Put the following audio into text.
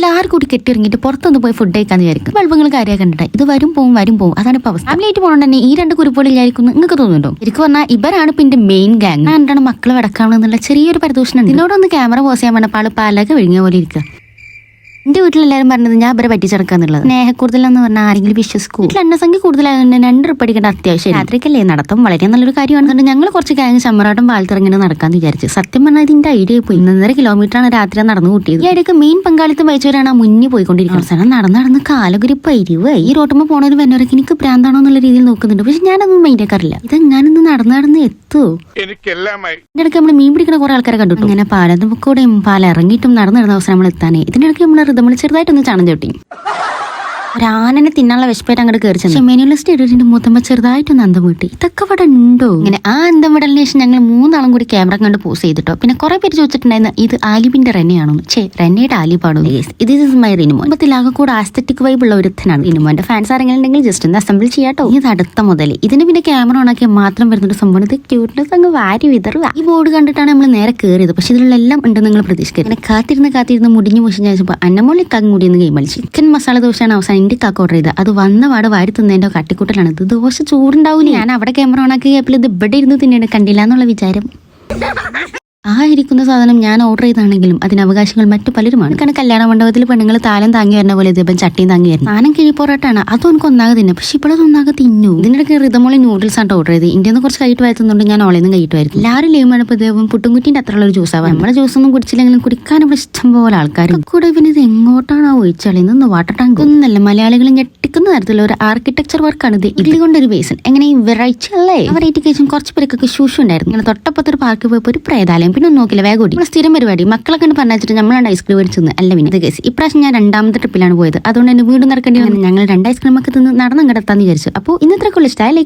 എല്ലാവരും കൂടി കെട്ടിറങ്ങിയിട്ട് പുറത്തൊന്ന് പോയി ഫുഡ് കഴിക്കാന്ന് വിചാരിക്കും. ബൾബുകൾ കാര്യം കണ്ടിട്ട്. ഇത് വരും പോവും വരും പോവും. അതാണ് ഇപ്പൊ അവസ്ഥ. ഫാമിലിയായിട്ട് പോകണം തന്നെ ഈ രണ്ട് വിചാരിക്കുന്നു നിങ്ങൾക്ക് തോന്നുന്നുണ്ടോ? ശരിക്കും പറഞ്ഞാൽ ഇവരാണ് പിന്നെ മെയിൻ ഗാങ് ഞാൻ എന്താണ് മക്കളെ വടക്കാണെന്നുള്ള ചെറിയൊരു പരിദൂഷണം. ഇതിനോടൊന്ന് ക്യാമറ പോസ് ചെയ്യാൻ പറഞ്ഞപ്പോൾ ആൾ പാലൊക്കെ വിഴുങ്ങിയ പോലെ ഇരിക്കുക എന്റെ വീട്ടിലെല്ലാരും പറഞ്ഞത് ഞാൻ ഇവരെ പറ്റിച്ചെടുക്കാന്നുള്ളത് സ്നേഹക്കൂടുതലെന്ന് പറഞ്ഞാൽ ആരെങ്കിലും വിശ്വസിക്കും. വീട്ടിൽ എണ്ണസംഖ്യ കൂടുതലായതുകൊണ്ട് രണ്ട് ഉറുപ്പ് അടിക്കേണ്ട അത്യാവശ്യം രാത്രിക്കല്ലേ? നടത്തം വളരെ നല്ലൊരു കാര്യമാണ്. ഞങ്ങൾ കുറച്ച് കാര്യം ചമ്മറാട്ടം പാലത്തിറങ്ങനെ നടക്കാന്ന് വിചാരിച്ചു. സത്യം പറഞ്ഞാൽ ഇതിന്റെ ഐഡിയ പോയി. ഇന്നര കിലോമീറ്ററാണ് രാത്രി നടന്നു കൂട്ടിയത്. ഈ ഇടയ്ക്ക് മെയിൻ പങ്കാളിത്തം വഹിച്ചവരാണ് മുന്നിൽ പോയിക്കൊണ്ടിരിക്കുന്നത്. അവസാനം നടന്ന് നടന്ന് കാലഗുരി പരിവ് ഈ റോട്ടുമ്പോൾ പോണൊരു വന്നവരൊക്കെ എനിക്ക് പ്രാന്താണോ എന്നുള്ള രീതിയിൽ നോക്കുന്നുണ്ട്. പക്ഷെ ഞാനൊന്നും മൈൻഡ് ആക്കാറില്ല ഇതെങ്ങാനൊന്ന് നടന്ന് നടന്ന് എത്തോ. എനിക്കെല്ലാമായി. ഇതിന്റെ ഇടയ്ക്ക് നമ്മൾ മീൻ പിടിക്കുന്ന കുറെ ആൾക്കാരെ കണ്ടു അങ്ങനെ പാലത്തും കൂടെയും പാല ഇറങ്ങിയിട്ടും നടന്നു നടന്ന അവസരം നമ്മൾ എത്താനേ. ഇതിനിടയ്ക്ക് നമ്മൾ നമ്മൾ ചെറുതായിട്ടൊന്ന് ചാണം ചോട്ടി ഒരാനനെ തിന്നാനുള്ള വിശപ്പായിട്ട് അങ്ങോട്ട് കയറി ചെന്നു. മെനു ലിസ്റ്റ് ഇട്ടിട്ട് മൂത്തമ്മ ചെറുതായിട്ടൊന്ന് അന്തം വിട്ടി. ഇതൊക്കെ ഇവിടെ ഉണ്ടോ? ഇങ്ങനെ ആ അന്തം വിടലിന് ശേഷം ഞങ്ങൾ മൂന്നാളും കൂടി ക്യാമറ കണ്ട് പോസ് ചെയ്തിട്ടോ. പിന്നെ കുറെ പേര് ചോദിച്ചിട്ടുണ്ടായിരുന്നു ഇത് ആലിബിന്റെ റെന്നയാണോ ചേ റെന്നയുടെ ആലിപാടോ ഇത് ഇസ് മൈ റിനിമോ ഇപ്പത്തിൽ ആകെ കൂടെ ആസ്തറ്റിക് വൈബ് ഉള്ള ഒരുത്തനാണ് റിനുമോന്റെ ഫാൻസ് ആരെങ്കിലും ഉണ്ടെങ്കിൽ ജസ്റ്റ് ഒന്ന് അസംബിൾ ചെയ്യാട്ടോ ഇത് അടുത്ത മുതൽ ഇതിന് പിന്നെ ക്യാമറ ഓണാക്കിയാൽ മാത്രം വരുന്നൊരു സംഭവം ഇത് ക്യൂട്ട്നെസ് അങ്ങ് വാരി വിതറുക. ഈ ബോർഡ് കണ്ടിട്ടാണ് നമ്മൾ നേരെ കയറിയത് പക്ഷെ ഇതിലുള്ള എല്ലാം ഉണ്ടെന്ന് നിങ്ങൾ പ്രതീക്ഷിക്കുന്നത് കാത്തിരുന്ന് കാത്തിരുന്ന് മുടിഞ്ഞു മുഷിഞ്ഞ അന്നമോളി കാക്കും കൂടി ഗെയിം കളിച്ചു. ചിക്കൻ മസാല ദോശയാണ് അവസാനം കാക്ക ഓർഡർ അത് വന്ന പാട് വാരി തിന്നതിന്റെ കട്ടിക്കൂട്ടലാണ്. ഇത് ദോശ ചൂടുണ്ടാവില്ല ഞാൻ അവിടെ ക്യാമറ ഓണാക്കി ആപ്പിൽ ഇത് ഇവിടെ ഇരുന്ന് തിന്നേണ്ട കണ്ടില്ല എന്നുള്ള വിചാരം. ആ ഇരിക്കുന്ന സാധനം ഞാൻ ഓർഡർ ചെയ്താണെങ്കിലും അതിന് അവകാശങ്ങൾ മറ്റു പലരുമാണ്. കാരണം കല്യാണ മണ്ഡപത്തിൽ പെണ്ണുങ്ങൾ താലം താങ്ങി വരുന്ന പോലെ ഇതിപ്പം ചട്ടിയും താങ്ങി വരുന്നത് സാധനം കിഴി പൊറോട്ടാണ്. അതും എനിക്ക് ഒന്നാകെ തിന്നെ. പക്ഷെ ഇപ്പോഴത് ഒന്നാകെ തിന്നു. ഇതിനിടയ്ക്ക് റിതമോളി നൂഡിൽസ് ആണ് ഓർഡർ ചെയ്ത് നിന്ന് കുറച്ച് കഴിയിട്ട് വരുത്തുന്നുണ്ട്. ഞാൻ ഓളയിൽ നിന്ന് കഴിയിട്ടുമായിരുന്നു എല്ലാവരും ലീവ് ആണ് ഇതേപ്പം പുട്ടുംകുറ്റിന്റെ അത്ര ഒരു ജ്യൂസ് ആവാം നമ്മുടെ ജ്യൂസ് ഒന്നും കുടിച്ചില്ലെങ്കിലും കുടിക്കാൻ ഇവിടെ ഇഷ്ടം പോലെ ആൾക്കാർ കൂടെ പിന്നെ ഇത് എങ്ങോട്ടാണോ ഒഴിച്ചളിന്ന് വാട്ടർ ടാങ്ക് ഒന്നല്ല മലയാളികൾ ഞെട്ടിക്കുന്ന തരത്തിലുള്ള ഒരു ആർക്കിടെക്ചർ വർക്കാണ് ഇത്. ഇഡ്ലി കൊണ്ടൊരു ബേസൻ എങ്ങനെ വെറൈറ്റി അല്ലേ വെറൈറ്റി കഴിച്ചും കുറച്ച് പേർക്കൊക്കെ ശൂഷു ഉണ്ടായിരുന്നു. ഇങ്ങനെ തൊട്ടപ്പുറത്ത് ഒരു പാർക്കിൽ പോയപ്പോൾ ഒരു പ്രേതാലയം. പിന്നെ നോക്കില്ല വേഗം ഓടി. സ്ഥിരം പരിപാടി. മക്കളൊക്കെ കണ്ട് പറഞ്ഞിട്ട് നമ്മളാണ് ഐസ്ക്രീം മേടിച്ചത് അല്ല പിന്നെ. കേസ് ഇപ്രാവശ്യം ഞാൻ രണ്ടാമത്തെ ട്രിപ്പിലാണ് പോയത്. അതുകൊണ്ട് തന്നെ വീണ്ടും നടക്കേണ്ടി വന്നു. ഞങ്ങൾ രണ്ട് ഐസ്ക്രീം ഒക്കെ തിന്ന് നടന്നു കിടത്താന്ന് വിചാരിച്ചു. അപ്പോൾ ഇന്നത്രക്കുള്ള ഇഷ്ടമായി